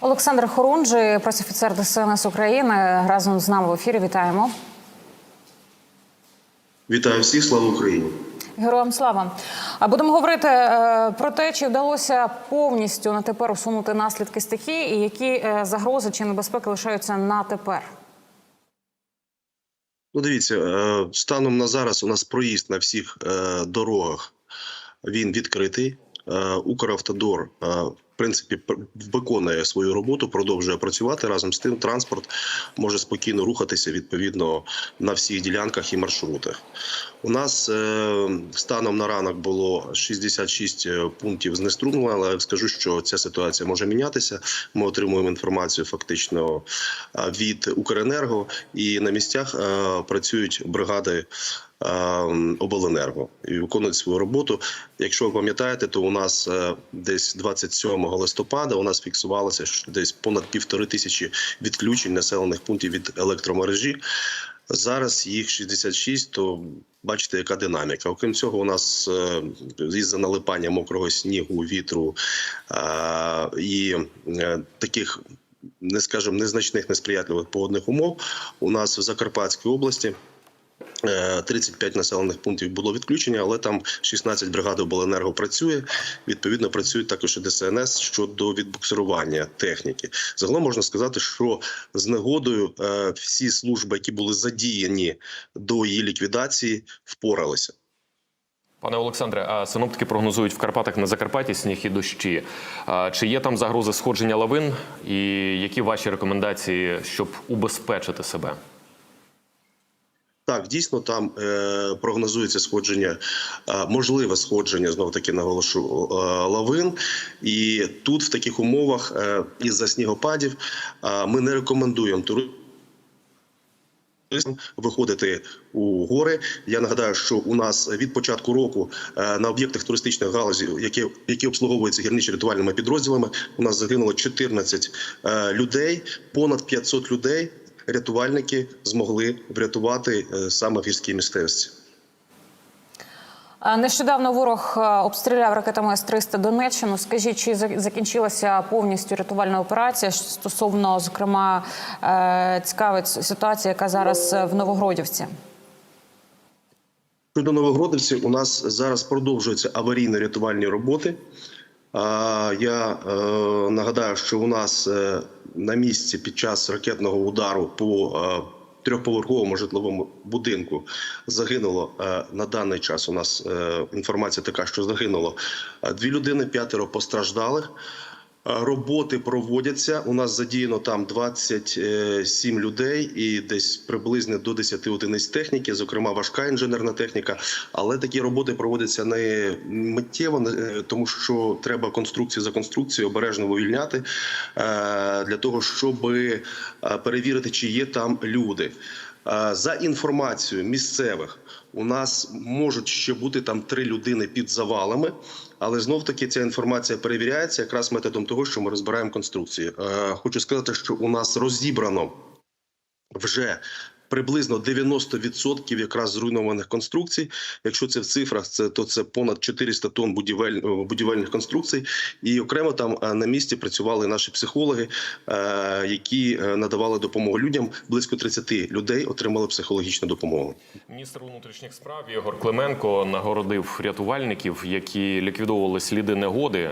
Олександр Хорунжий, пресофіцер ДСНС України, разом з нами в ефірі. Вітаємо. Вітаю всіх, слава Україні! Героям слава. А Будемо говорити е, про те, чи вдалося повністю на тепер усунути наслідки стихії, і які е, загрози чи небезпеки лишаються на тепер. Ну, дивіться, е, станом на зараз у нас проїзд на всіх дорогах він відкритий. Укравтодор, принципі, пр- виконує свою роботу, продовжує працювати. Разом з тим, транспорт може спокійно рухатися відповідно на всіх ділянках і маршрутах. У нас е, станом на ранок було 66 пунктів знеструмлення, але скажу, що ця ситуація може мінятися. Ми отримуємо інформацію фактично е, від Укренерго, і на місцях е, працюють бригади. Е, Обленерго і виконують свою роботу. Якщо ви пам'ятаєте, то у нас е, десь 27 листопада у нас фіксувалося десь понад півтори тисячі відключень населених пунктів від електромережі. Зараз їх 66, то бачите, яка динаміка. Окрім цього, у нас е, із-за налипання мокрого снігу, вітру і таких, не скажемо, незначних несприятливих погодних умов у нас в Закарпатській області. Е, 35 населених пунктів було відключення, але там 16 бригад обленерго працює. Відповідно, працюють також і ДСНС щодо відбуксирування техніки. Загалом можна сказати, що з негодою е, всі служби, які були задіяні до її ліквідації, впоралися. Пане Олександре, а синоптики прогнозують в Карпатах на Закарпатті сніг і дощі. Чи є там загрози сходження лавин? І які ваші рекомендації, щоб убезпечити себе? Так, дійсно там е, прогнозується сходження, е, можливе сходження знов таки наголошу е, лавин. І тут в таких умовах е, із-за снігопадів е, ми не рекомендуємо туристам виходити у гори. Я нагадаю, що у нас від початку року е, на об'єктах туристичної галузі, які, які обслуговуються гірничо-рятувальними підрозділами, у нас загинуло 14 е, людей, понад 500 людей. Рятувальники змогли врятувати е, саме в гірській місцевості. Нещодавно ворог е, обстріляв ракетами С-300 Донеччину. Скажіть, чи закінчилася повністю рятувальна операція? Стосовно, зокрема, е, цікавить ситуація, яка зараз в Новогродівці. Щодо Новогродівців, у нас зараз продовжуються аварійно-рятувальні роботи. А, Я е, нагадаю, що у нас е, на місці під час ракетного удару по е, трьохповерховому житловому будинку загинуло на даний час. У нас інформація така, що загинуло дві людини, п'ятеро постраждалих. Е, Роботи проводяться. У нас задіяно там 27 людей і десь приблизно до 10 одиниць техніки, зокрема важка інженерна техніка. Але такі роботи проводяться не миттєво, не- тому що треба конструкцію за конструкцією обережно вивільняти е, для того, щоб е, перевірити, чи є там люди. За інформацією місцевих, у нас можуть ще бути там три людини під завалами, але знов таки ця інформація перевіряється якраз методом того, що ми розбираємо конструкції. Е, Хочу сказати, що у нас розібрано вже приблизно 90% якраз зруйнованих конструкцій. Якщо це в цифрах, це то це понад 400 тонн будівель, е, будівельних конструкцій. І окремо там е, на місці працювали наші психологи, е, які надавали допомогу людям. Близько 30 людей отримали психологічну допомогу. Міністр внутрішніх справ Ігор Клименко нагородив рятувальників, які ліквідовували сліди негоди.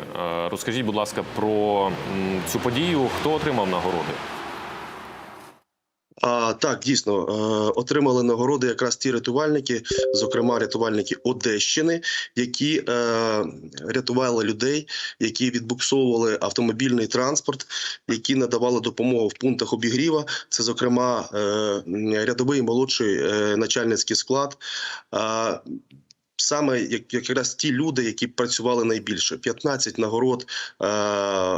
Розкажіть, будь ласка, про цю подію. Хто отримав нагороди? А, так, дійсно е, отримали нагороди якраз ті рятувальники, зокрема рятувальники Одещини, які е, рятували людей, які відбуксовували автомобільний транспорт, які надавали допомогу в пунктах обігріва. Це, зокрема, е, рядовий молодший е, начальницький склад. А, Саме як якраз ті люди, які працювали найбільше, 15 нагород е,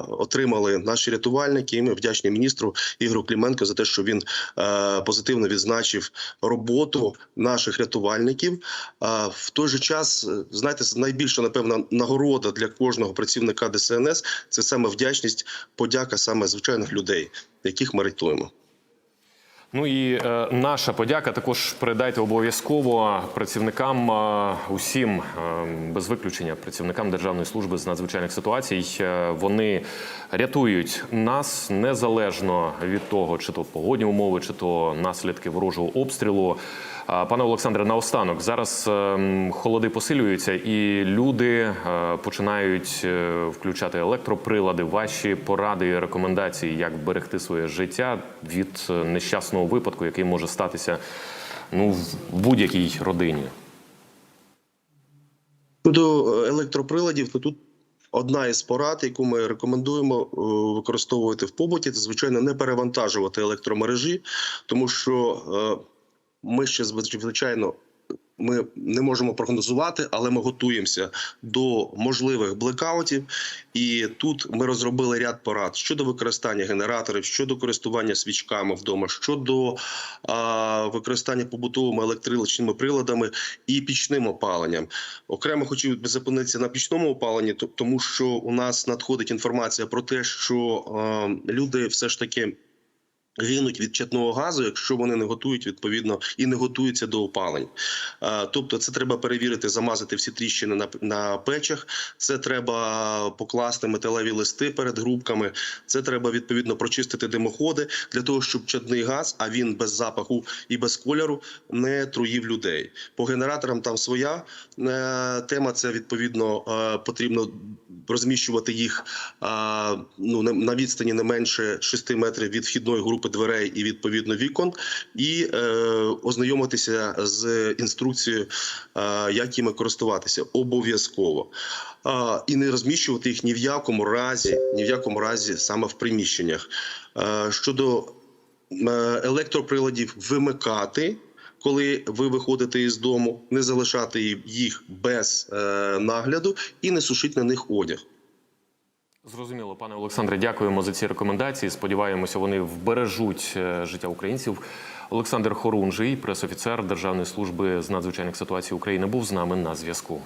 отримали наші рятувальники. І ми вдячні міністру Ігору Кліменко за те, що він е, позитивно відзначив роботу наших рятувальників. А в той же час, е, знаєте, найбільша напевно нагорода для кожного працівника ДСНС це саме вдячність, подяка саме звичайних людей, яких ми рятуємо. Ну і е, наша подяка також передайте обов'язково працівникам е, усім е, без виключення працівникам Державної служби з надзвичайних ситуацій. Е, вони рятують нас незалежно від того, чи то погодні умови, чи то наслідки ворожого обстрілу. Пане Олександре, наостанок зараз е, холоди посилюються, і люди е, починають е, включати електроприлади. Ваші поради і рекомендації, як берегти своє життя від е, нещасного випадку, який може статися ну в будь-якій родині. Щодо електроприладів, то тут одна із порад, яку ми рекомендуємо використовувати в побуті, це звичайно не перевантажувати електромережі, тому що ми ще звичайно. Ми не можемо прогнозувати, але ми готуємося до можливих блекаутів. І тут ми розробили ряд порад щодо використання генераторів, щодо користування свічками вдома, щодо а, використання побутовими електричними приладами і пічним опаленням. Окремо би зупинитися на пічному опаленні, то- тому що у нас надходить інформація про те, що е, люди все ж таки. Гинуть від чадного газу, якщо вони не готують відповідно і не готуються до опалень. Тобто, це треба перевірити, замазати всі тріщини на, на печах. Це треба покласти металеві листи перед грубками. Це треба відповідно прочистити димоходи для того, щоб чадний газ, а він без запаху і без кольору, не труїв людей. По генераторам там своя е, тема. Це відповідно е, потрібно розміщувати їх е, ну на відстані не менше 6 метрів від вхідної групи дверей і відповідно вікон, і е, ознайомитися з інструкцією, е, як іми користуватися обов'язково. І не розміщувати їх ні в якому разі, ні в якому разі саме в приміщеннях. Е, щодо електроприладів вимикати. Коли ви виходите із дому, не залишати їх без е, нагляду і не сушити на них одяг. Зрозуміло, пане Олександре, дякуємо за ці рекомендації. Сподіваємося, вони вбережуть е, життя українців. Олександр Хорунжий, пресофіцер Державної служби з надзвичайних ситуацій України, був з нами на зв'язку.